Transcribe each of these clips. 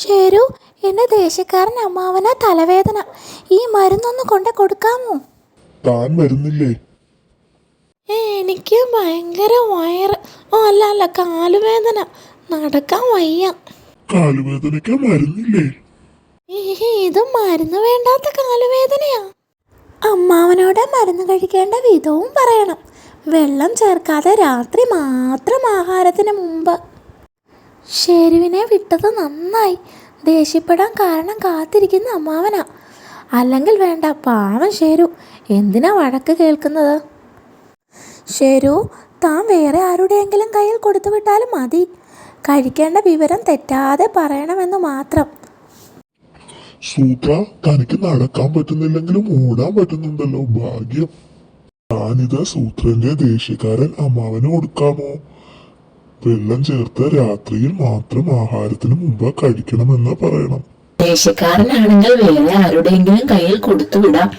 ഷേരു എന്റെ ദേശക്കാരൻ അമ്മാവന തലവേദന. ഈ മരുന്നൊന്ന് കൊണ്ട് കൊടുക്കാമോ? താൻ വരുന്നില്ലേ? എനിക്ക് ഭയങ്കര വയറ്. ഓ അല്ല അല്ല കാലുവേദന. നടക്കാൻ വയ്യ. കാലുവേദനയ്ക്ക് മരുന്നില്ലേ? ഇത് മരുന്ന് വേണ്ടാത്ത കാലുവേദനയാ. അമ്മാവനോട് മരുന്ന് കഴിക്കേണ്ട വിധവും പറയണം. വെള്ളം ചേർക്കാതെ രാത്രി മാത്രം ആഹാരത്തിന് മുമ്പ്. ഷെരുവിനെ വിട്ടത് നന്നായി. ദേഷ്യപ്പെടാൻ കാരണം കാത്തിരിക്കുന്ന അമ്മാവനാ. അല്ലെങ്കിൽ വേണ്ട പാവൻ ഷെരു. എന്തിനാ വഴക്ക് കേൾക്കുന്നത്? ഷെരു താൻ വേറെ ആരുടെയെങ്കിലും കയ്യിൽ കൊടുത്തു വിട്ടാലും മതി. കഴിക്കേണ്ട വിവരം തെറ്റാതെ പറയണമെന്ന് മാത്രം. സൂത്ര തനിക്ക് നടക്കാൻ പറ്റുന്നില്ലെങ്കിലും ഓടാൻ പറ്റുന്നുണ്ടല്ലോ ഭാഗ്യം. താനിത് സൂത്രന്റെ ദേഷ്യക്കാരൻ അമ്മാവന് കൊടുക്കാമോ? വെള്ളം ചേർത്ത് രാത്രിയിൽ മാത്രം ആഹാരത്തിന് മുമ്പ് കഴിക്കണമെന്ന് പറയണം. ദേശക്കാരനാണെങ്കിൽ വേറെ ആരുടെയെങ്കിലും കയ്യിൽ കൊടുത്തുവിടാം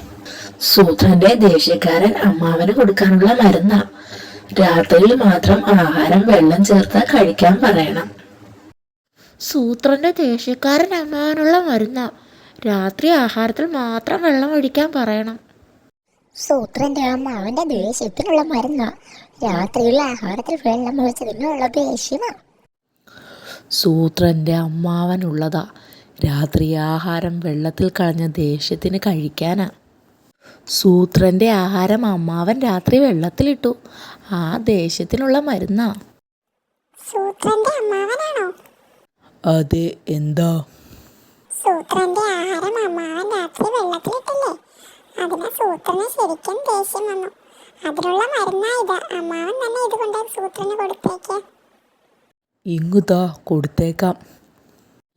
സൂത്രന്റെ ദേശക്കാരൻ അമ്മാവന് കൊടുക്കാനുള്ള മരുന്ന. രാത്രിയിൽ മാത്രം ആഹാരം വെള്ളം ചേർത്ത് കഴിക്കാൻ പറയണം. സൂത്രന്റെ ദേഷ്യക്കാരൻ അമ്മാവനുള്ള മരുന്ന. രാത്രി ആഹാരത്തിൽ മാത്രം വെള്ളം ഒഴിക്കാൻ പറയണം. സൂത്രന്റെ ആ മാവന്റെ ദേഷ്യത്തിനുള്ള മരുന്നാ. രാത്രിയുള്ള ആഹാരത്തിൽ വെള്ളം ഒഴിച്ചതിനുള്ള ദേഷ്യമാ. സൂത്രന്റെ അമ്മാവനുള്ളതാ രാത്രി ആഹാരം വെള്ളത്തിൽ കളഞ്ഞ ദേഷ്യത്തിന് കഴിക്കാനാ. സൂത്രന്റെ ആഹാരം അമ്മാവൻ രാത്രി വെള്ളത്തിലിട്ടു. ആ ദേഷ്യത്തിനുള്ള മരുന്നാ. സൂത്രന്റെ അമ്മാവനാണോ? അതെ എന്താ? സൂത്രന്റെ ആഹാരം അമ്മാവൻ രാത്രി വെള്ളത്തിലിട്ടില്ലേ അതിന് സൂത്രന് ശരിക്കും ദേഷ്യം വന്നു. അതിനുള്ള മരുന്നായത് അമ്മാവൻ തന്നെ ഇത് കൊണ്ട് സൂത്രന് കൊടുത്തേക്ക്. ഇങ്ങുതാ കൊടുത്തേക്കാം.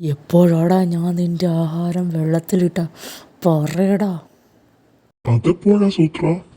എപ്പോഴാടാ ഞാൻ നിന്റെ ആഹാരം വെള്ളത്തിലിട്ട? പറയടാ. അതെപ്പോഴാ സൂത്ര?